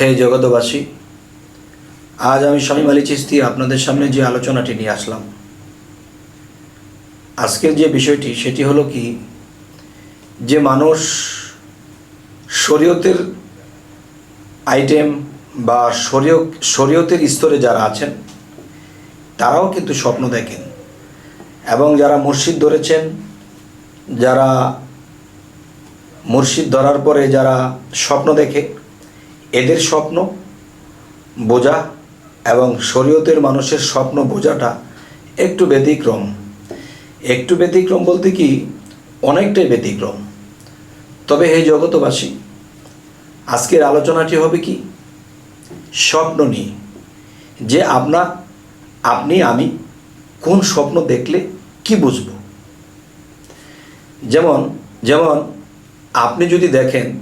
হে জগতবাসী আজ আমি স্বামী আলী চিস্তি আপনাদের সামনে যে আলোচনাটি নিয়ে আসলাম। আজকের যে বিষয়টি, সেটি হলো কি, যে মানুষ শরীয়তের আইটেম বা শরীয় শরীয়তের স্তরে যারা আছেন, তারাও কিন্তু স্বপ্ন দেখেন। এবং যারা মসজিদ ধরেছেন, যারা মুর্শিদ ধরার পরে যারা স্বপ্ন দেখে এদের স্বপ্ন বোঝা এবং শরীয়তের মানুষের স্বপ্ন বোঝাটা একটু ব্যতিক্রম। একটু ব্যতিক্রম বলতে কি, অনেকটাই ব্যতিক্রম। তবে হে জগতবাসী আজকের আলোচনাটি হবে কি? স্বপ্ন নিয়ে। যে আপনা, আপনি, আমি কোন স্বপ্ন দেখলে কি বুঝব? যেমন যেমন আপনি যদি দেখেন,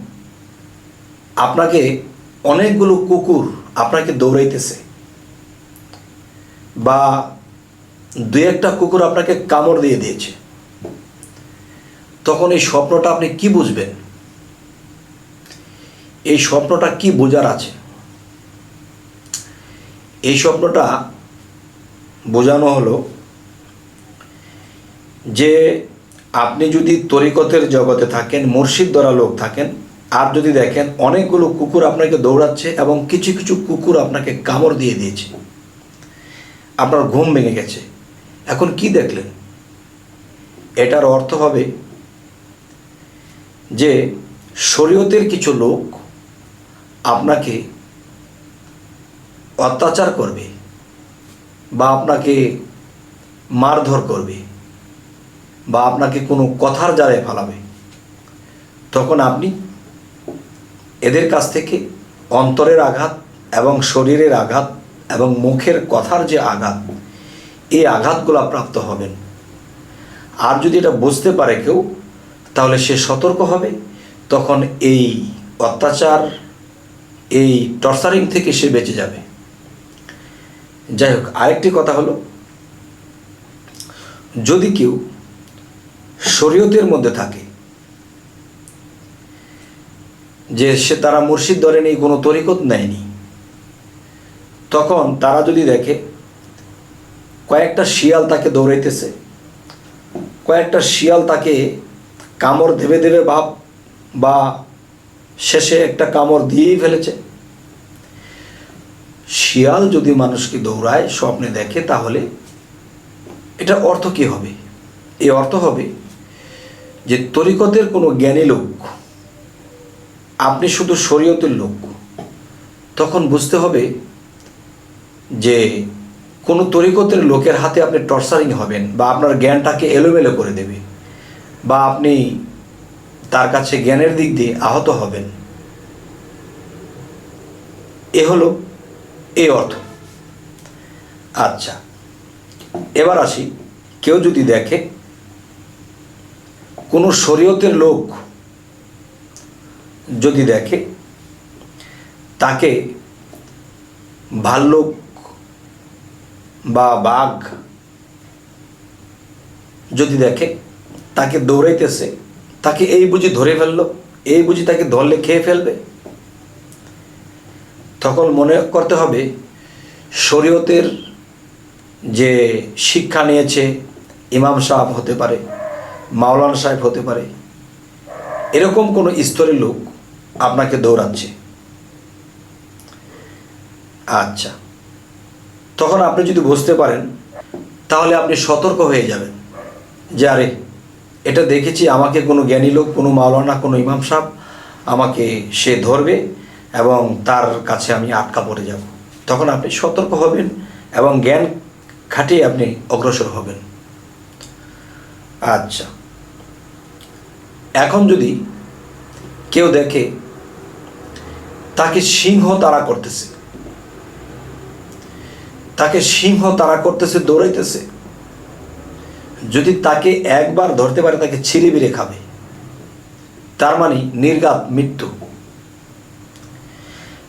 আপনাকে অনেকগুলো কুকুর আপনাকে দৌড়াইতেছে। বা দু একটা কুকুর আপনাকে কামড় দিয়ে দিয়েছে। তখন এই স্বপ্নটা আপনি কি বুঝবেন? এই স্বপ্নটা কি বোঝার আছে? এই স্বপ্নটা বোঝানো হলো যে আপনি যদি তরিকতের জগতে থাকেন, মুর্শিদ ধরা লোক থাকেন আর যদি দেখেন, অনেকগুলো কুকুর আপনাকে দৌড়াচ্ছে এবং কিছু কিছু কুকুর আপনাকে কামড় দিয়ে দিয়েছে। আপনার ঘুম ভেঙে গেছে। এখন কি দেখলেন? এটার অর্থ হবে যে শরীয়তের কিছু লোক আপনাকে অত্যাচার করবে বা আপনাকে মারধর করবে বা আপনাকে কোনো কথার জারে ফালাবে। তখন আপনি এদের কাছ থেকে অন্তরের আঘাত এবং শরীরের আঘাত এবং মুখের কথার যে আঘাত, এই আঘাতগুলো প্রাপ্ত হবেন। আর যদি এটা বুঝতে পারে কেউ, তাহলে সে সতর্ক হবে। তখন এই অত্যাচার, এই টর্চারিং থেকে সে বেঁচে যাবে। যাই হোক, আরেকটি কথা হলো, যদি কেউ শরীয়তের মধ্যে থাকে যে সে তারা মুর্শিদ ধরেনি কোনো তরিকত নেয়নি। তখন তারা যদি দেখে, কয়েকটা শিয়াল তাকে দৌড়াইতেছে। কয়েকটা শিয়াল তাকে কামড় দেবে দেবে ভাব বা শেষে একটা কামড় দিয়েই ফেলেছে। শিয়াল যদি মানুষকে দৌড়ায়, স্বপ্নে দেখে, তাহলে এটা অর্থ কী হবে? এই অর্থ হবে যে তরিকতের কোনো জ্ঞানী লোক আপনি শুধু শরীয়তের লোক। তখন বুঝতে হবে যে কোনো তরিকতের লোকের হাতে আপনি টর্চারিং হবেন বা আপনার জ্ঞানটাকে এলোমেলো করে দেবে বা আপনি তার কাছে জ্ঞানের দিক দিয়ে আহত হবেন। এ হলো এই অর্থ। আচ্ছা এবার আসি, কেউ যদি দেখে কোনো শরীয়তের লোক যদি দেখে, তাকে ভাল্লুক বা বাঘ যদি দেখে, তাকে দৌড়াইতেছে, তাকে এই বুঝি ধরে ফেলল, এই বুঝি তাকে ধরলে খেয়ে ফেলবে? তখন মনে করতে হবে, শরীয়তের যে শিক্ষা নিয়েছে, ইমাম সাহেব হতে পারে, মাওলানা সাহেব হতে পারে, এরকম কোনো স্তরের লোক আপনাকে দৌড়াচ্ছে। আচ্ছা। তখন আপনি যদি বুঝতে পারেন, তাহলে আপনি সতর্ক হয়ে যাবেন। যে, আরে, এটা দেখেছি, আমাকে কোনো জ্ঞানী লোক, কোনো মাওলানা, কোনো ইমাম সাহেব আমাকে, সে ধরবে এবং তার কাছে আমি আটকা পড়ে যাব। তখন আপনি সতর্ক হবেন এবং জ্ঞান খাটিয়ে আপনি অগ্রসর হবেন। আচ্ছা। এখন যদি কেউ দেখে তাকে সিংহ তারা করতেছে। তাকে সিংহ তারা করতেছে, দৌড়াইতেছে। যদি তাকে একবার ধরতে পারে, তাকে ছিঁড়ে বিড়ে খাবে। তার মানে নির্গাত মৃত্যু।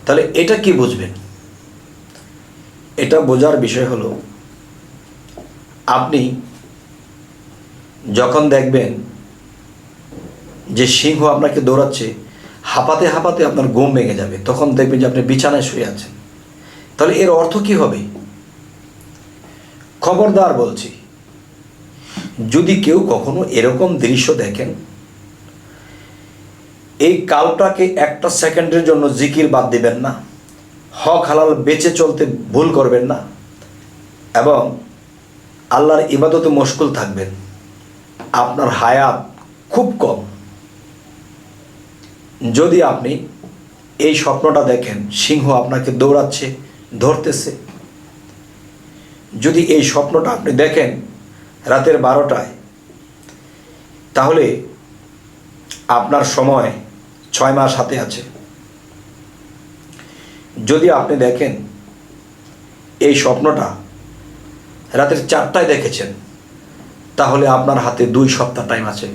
তাহলে এটা কি বুঝবেন? এটা বোঝার বিষয় হলো, আপনি যখন দেখবেন যে সিংহ আপনাকে দৌড়াচ্ছে হাঁপাতে হাঁপাতে আপনার ঘুম ভেঙে যাবে। তখন দেখবেন যে আপনি বিছানায় শুয়ে আছেন। তাহলে এর অর্থ কি হবে? খবরদার বলছি, যদি কেউ কখনো এরকম দৃশ্য দেখেন, এই কালটাকে একটা সেকেন্ডের জন্য জিকির বাদ দিবেন না, হক হালাল বেঁচে চলতে ভুল করবেন না, এবং আল্লাহর ইবাদতে মশগুল থাকবেন, আপনার হায়াত খুব কম। যদি আপনি এই স্বপ্নটা দেখেন, সিংহ আপনাকে দৌড়াচ্ছে, ধরতেছে। যদি এই স্বপ্নটা আপনি দেখেন রাতের বারোটায়, তাহলে আপনার সময় ছয় মাস হাতে আছে। যদি আপনি দেখেন এই স্বপ্নটা রাতের চারটায় দেখেছেন, তাহলে আপনার হাতে দুই সপ্তাহ টাইম আছে।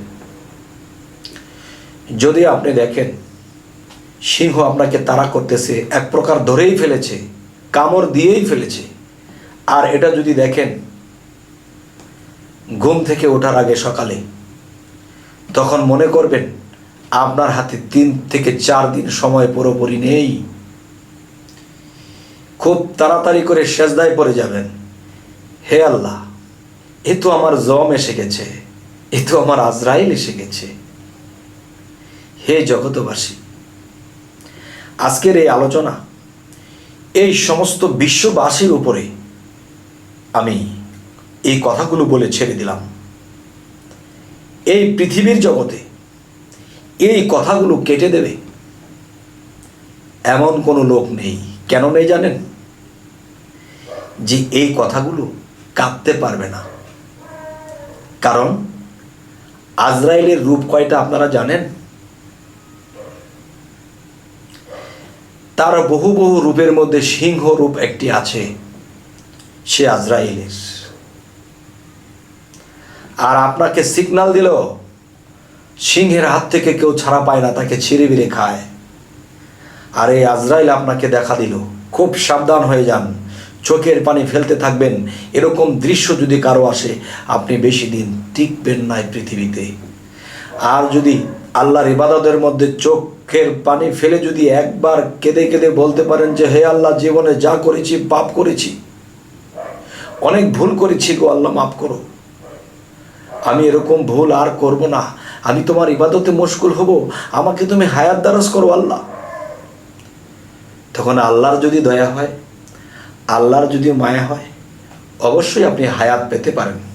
যদি আপনি দেখেন, সিংহ আপনাকে তাড়া করতেছে, এক প্রকার ধরেই ফেলেছে, কামড় দিয়েই ফেলেছে। আর এটা যদি দেখেন, ঘুম থেকে ওঠার আগে সকালে, তখন মনে করবেন, আপনার হাতে তিন থেকে চার দিন সময় পুরোপুরি নেই। খুব তাড়াতাড়ি করে সেজদায় পড়ে যাবেন। হে আল্লাহ, এ তো আমার জম এসে গেছে, এ তো আমার আজরাইল এসে গেছে। হে জগতবাসী আজকের এই আলোচনা এই সমস্ত বিশ্ববাসীর উপরে আমি এই কথাগুলো বলে ছেড়ে দিলাম। এই পৃথিবীর জগতে এই কথাগুলো কেটে দেবে এমন কোনো লোক নেই। কেন নেই জানেন? যে এই কথাগুলো কাঁদতে পারবে না। কারণ আজরাইলের রূপ কয়টা আপনারা জানেন? তার বহু বহু রূপের মধ্যে সিংহ রূপ একটি আছে, সে আজরাইলের। আর আপনাকে সিগনাল দিল, সিংহের হাত থেকে কেউ ছাড়া পায় না, তাকে ছিঁড়ে বিড়ে খায়। আর এই আজরাইল আপনাকে দেখা দিল, খুব সাবধান হয়ে যান, চোখের পানি ফেলতে থাকবেন, এরকম দৃশ্য যদি কারও আসে, আপনি বেশি দিন টিকবেন না পৃথিবীতে। আর যদি আল্লাহর ইবাদতের মধ্যে চোখের পানি ফেলে যদি একবার কেঁদে কেঁদে বলতে পারেন যে, হে আল্লাহ, জীবনে যা করেছি, পাপ করেছি। অনেক ভুল করেছি গো, আল্লাহ মাফ করো। আমি এরকম ভুল আর করব না। আমি তোমার ইবাদতে মুশকুল হব। আমাকে তুমি হায়াত দারাজ করো, আল্লাহ। তখন আল্লাহর যদি দয়া হয়, আল্লাহর যদি মায়া হয়, অবশ্যই আপনি হায়াত পেতে পারেন।